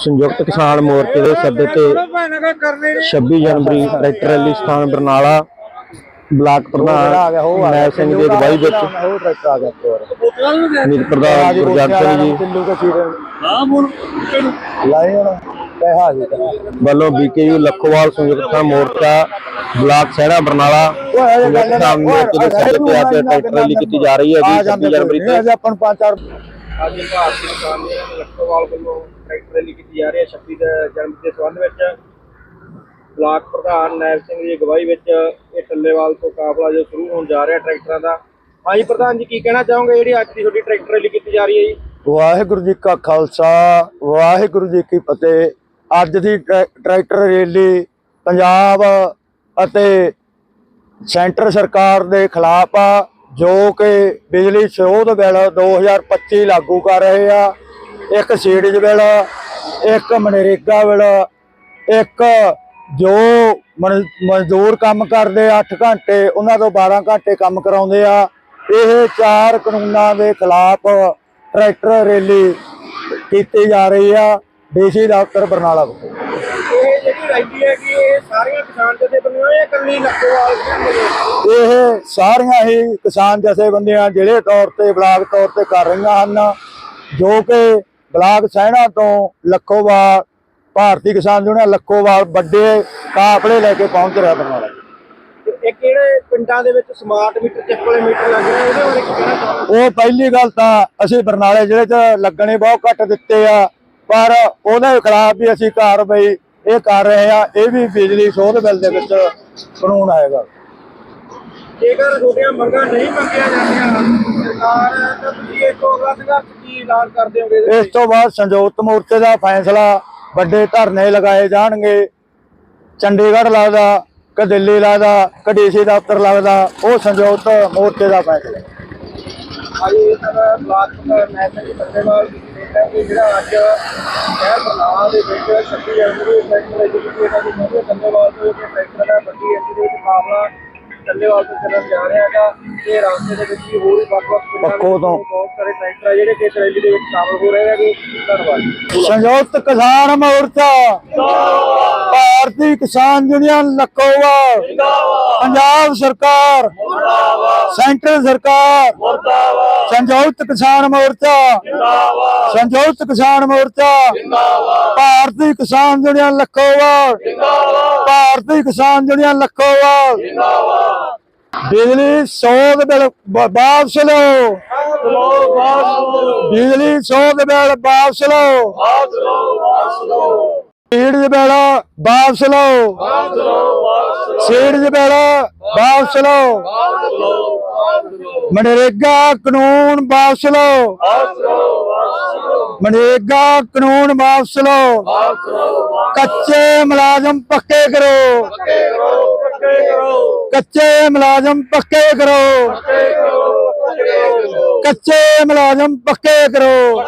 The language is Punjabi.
ਸੰਯੁਕਤ ਕਿਸਾਨ ਮੋਰਚੇ ਦੇ ਸੱਦੇ ਤੇ 26 ਜਨਵਰੀ ਟਰੈਕਟਰ ਰੈਲੀ ਸਥਾਨ ਬਰਨਾਲਾ, ਬਲਾਕ ਪ੍ਰਧਾਨ ਨੈਬ ਸਿੰਘ ਦੀ ਅਗਵਾਈ ਵਿੱਚ। ਮੀਤ ਪ੍ਰਧਾਨ ਗੁਰਜੰਟ ਜੀ। ਵੱਲੋਂ ਬੀਕੇਯੂ ਲੱਖੋਵਾਲ ਸੰਯੁਕਤ ਮੋਰਚਾ, ਬਲਾਕ ਸਹਿਰਾ ਬਰਨਾਲਾ, ਸੰਯੁਕਤ ਮੋਰਚੇ ਦੇ ਸੱਦੇ ਤੇ ਅੱਜ ਟਰੈਕਟਰ ਰੈਲੀ ਕੀਤੀ ਜਾ ਰਹੀ ਹੈ ਜੀ 26 ਜਨਵਰੀ ਤੇ। ਆਪਾਂ ਨੂੰ ਪੰਜ ਚਾਰ ਅੱਜ ਭਾਰਤੀ ਕਿਸਾਨ ਯੂਨੀਅਨ ਵੱਲੋਂ ਟਰੈਕਟਰ ਰੈਲੀ ਕੀਤੀ ਜਾ ਰਹੀ ਹੈ। 26 ਦੇ ਜਨਵਰੀ ਦੇ ਸੰਬੰਧ ਵਿੱਚ ਬਲਾਕ ਪ੍ਰਧਾਨ ਨੈਬ ਸਿੰਘ ਦੀ ਅਗਵਾਈ ਵਿੱਚ ਇਹ ਟੱਲੇਵਾਲ ਤੋਂ ਕਾਫਲਾ ਜੋ ਸ਼ੁਰੂ ਹੋਣ ਜਾ ਰਿਹਾ ਟਰੈਕਟਰਾਂ ਦਾ। ਹਾਂਜੀ ਪ੍ਰਧਾਨ ਜੀ, ਕੀ ਕਹਿਣਾ ਚਾਹੋਗੇ ਜਿਹੜੀ ਅੱਜ ਦੀ ਤੁਹਾਡੀ ਟਰੈਕਟਰ ਰੈਲੀ ਕੀਤੀ ਜਾ ਰਹੀ ਹੈ ਜੀ? ਵਾਹਿਗੁਰੂ ਜੀ ਕਾ ਖਾਲਸਾ, ਵਾਹਿਗੁਰੂ ਜੀ ਕੀ ਫਤਿਹ। ਅੱਜ ਦੀ ਟਰੈ- ਟਰੈਕਟਰ ਰੈਲੀ ਪੰਜਾਬ ਅਤੇ ਸੈਂਟਰ ਸਰਕਾਰ ਦੇ ਖਿਲਾਫ ਆ। ਜੋ ਕਿ ਬਿਜਲੀ ਸੋਧ ਬਿੱਲ 2025 ਲਾਗੂ ਕਰ ਰਹੇ ਆ। ਇੱਕ ਸੀੜਜ਼ ਬਿੱਲ, ਇੱਕ ਮਨਰੇਗਾ ਬਿੱਲ, ਇੱਕ ਜੋ ਮਨ- ਮਜ਼ਦੂਰ ਕੰਮ ਕਰਦੇ 8 ਘੰਟੇ, ਉਹਨਾਂ ਤੋਂ 12 ਘੰਟੇ ਕੰਮ ਕਰਾਉਂਦੇ ਆ। ਇਹ ਚਾਰ ਕਾਨੂੰਨਾਂ ਦੇ ਖਿਲਾਫ ਟਰੈਕਟਰ ਰੈਲੀ ਕੀਤੀ ਜਾ ਰਹੀ ਆ। ਡੀਸੀ ਦਫ਼ਤਰ ਬਰਨਾਲਾ ਵਿਖੇ ਇਹ ਜਿਹੜੀ ਰੈਲੀ ਹੈ ਕਿ ਇਹ ਸਾਰੀਆਂ ਕਿਸਾਨ ਜਥੇਬੰਦੀਆਂ ਜਾਂ ਇਕੱਲੀ ਲੱਖੋਵਾਲ ਦੀ ਇਹ ਸਾਰੀਆਂ ਹੀ ਕਿਸਾਨ ਜਥੇਬੰਦੀਆਂ ਜਿਹੜੇ ਤੌਰ ਤੇ ਬਲਾਕ ਤੌਰ ਤੇ ਕਰ ਰਹੀਆਂ ਹਨ ਜੋ ਕਿ ਬਲਾਕ ਸਹਿਣਾ ਤੋਂ ਲੱਖੋਵਾਲ ਭਾਰਤੀ ਕਿਸਾਨ ਯੂਨੀਅਨ ਲੱਖੋਵਾਲ ਵੱਡੇ ਕਾਫਲੇ ਲੈ ਕੇ ਪਹੁੰਚ ਰਿਹਾ ਬਰਨਾਲਾ। ਇਹ ਕਿਹੜੇ ਪਿੰਡਾਂ ਦੇ ਵਿੱਚ ਸਮਾਰਟ ਮੀਟਰ ਚੱਕ ਵਾਲੇ ਮੀਟਰ ਲੱਗ ਰਹੇ ਉਹਦੇ ਬਾਰੇ ਕੀ ਕਹਿਣਾ ਚਾਹੋਗੇ? ਉਹ ਪਹਿਲੀ ਗੱਲ ਤਾਂ ਅਸੀਂ ਬਰਨਾਲੇ ਜ਼ਿਲ੍ਹੇ 'ਚ ਲੱਗਣੇ ਬਹੁਤ ਘੱਟ ਦਿੱਤੇ ਆ ਪਰ ਉਹਦੇ ਖਿਲਾਫ ਵੀ ਅਸੀਂ ਕਾਰਵਾਈ ਇਹ ਕਰ ਰਹੇ ਆ ਇਹ ਵੀ ਬਿਜਲੀ ਸੋਧ ਬਿੱਲ ਦੇ ਵਿੱਚ ਕਾਨੂੰਨ ਆਏਗਾ। ਜੇਕਰ ਤੁਹਾਡੀਆਂ ਮੰਗਾਂ ਨਹੀਂ ਮੰਗੀਆਂ ਜਾਂਦੀਆਂ ਸਰਕਾਰ ਤਾਂ ਤੁਸੀਂ ਇੱਕ ਅਗਲਾ ਸੰਘਰਸ਼ ਕੀ ਐਲਾਨ ਕਰਦੇ ਹੋਗੇ ਇਹਦੇ ਇਸ ਤੋਂ ਬਾਅਦ ਸੰਯੁਕਤ ਮੋਰਚੇ ਦਾ ਫੈਸਲਾ ਵੱਡੇ ਧਰਨੇ ਲਗਾਏ ਜਾਣਗੇ। ਚੰਡੀਗੜ੍ਹ ਲੱਗਦਾ ਕਿ ਦਿੱਲੀ ਲੱਗਦਾ ਕਿ ਡੀਸੀ ਦਫ਼ਤਰ ਲੱਗਦਾ ਉਹ ਸੰਯੁਕਤ ਮੋਰਚੇ ਦਾ ਫੈਸਲਾ। ਅੱਜ ਇਹ ਸਾਡਾ ਬਲਾਕ ਨੈਸ਼ਨਲ ਪੱਤੇਵਾਲ ਕਿ ਜਿਹੜਾ ਅੱਜ ਸ਼ਹਿਰ ਬਰਨਾਲਾ ਦੇ ਵਿੱਚ 26 ਜਨਵਰੀ ਟਰੈਕਟਰ ਐਜੂਕੇਸ਼ਨ ਦੀ ਮੋਹਰ ਧੰਨਵਾਦ ਤੋਂ ਇਹ ਟਰੈਕਟਰ ਦਾ ਵੱਡੀ ਐਸੀ ਦੇ ਵਿੱਚ ਮਾਮਲਾ ਧੰਨਵਾਦ ਤੋਂ ਚੱਲਣ ਜਾ ਰਿਹਾ ਹੈਗਾ। ਤੇ ਰਾਸਤੇ ਦੇ ਵਿੱਚ ਵੀ ਹੋਰ ਵੀ ਵੱਖ-ਵੱਖ ਪਿੰਡਾਂ ਤੋਂ। ਬਹੁਤ ਸਾਰੇ ਟਰੈਕਟਰ ਆ ਜਿਹੜੇ ਕਿ ਰੈਲੀ ਦੇ ਵਿੱਚ ਸ਼ਾਮਲ ਹੋ ਰਹੇ ਹੈਗੇ। ਧੰਨਵਾਦ। ਸੰਯੁਕਤ ਕਿਸਾਨ ਮੋਰਚਾ। ਭਾਰਤੀ ਕਿਸਾਨ ਯੂਨੀਅਨ ਲਖੋਵਾ ਪੰਜਾਬ ਸਰਕਾਰ। ਸੈਂਟਰ ਸਰਕਾਰ। ਸੰਯੁਕਤ ਕਿਸਾਨ ਮੋਰਚਾ। ਸੰਯੁਕਤ ਕਿਸਾਨ ਮੋਰਚਾ। ਭਾਰਤੀ ਕਿਸਾਨ ਯੂਨੀਅਨ ਲਖੋਵਾ ਭਾਰਤੀ ਕਿਸਾਨ ਯੂਨੀਅਨ ਲਖੋਵਾ ਬਿਜਲੀ ਸੋਧ ਬਿੱਲ ਵਾਪਸ ਲਓ। ਬਿਜਲੀ ਸੋਧ ਬਿੱਲ ਵਾਪਸ ਲਓ। ਸੀਡ ਦੇ ਬਿੱਲ ਵਾਪਸ ਲਓ। ਸੀਡ ਦੇ ਬਿੱਲ ਵਾਪਸ ਲਓ। ਮਨਰੇਗਾ ਕਾਨੂੰਨ ਵਾਪਸ ਲਓ। ਮਨਰੇਗਾ ਕਾਨੂੰਨ ਵਾਪਸ ਲਓ। ਕੱਚੇ ਮੁਲਾਜ਼ਮ ਪੱਕੇ ਕਰੋ। ਕੱਚੇ ਮੁਲਾਜ਼ਮ ਪੱਕੇ ਕਰੋ। ਕੱਚੇ ਮੁਲਾਜ਼ਮ ਪੱਕੇ ਕਰੋ।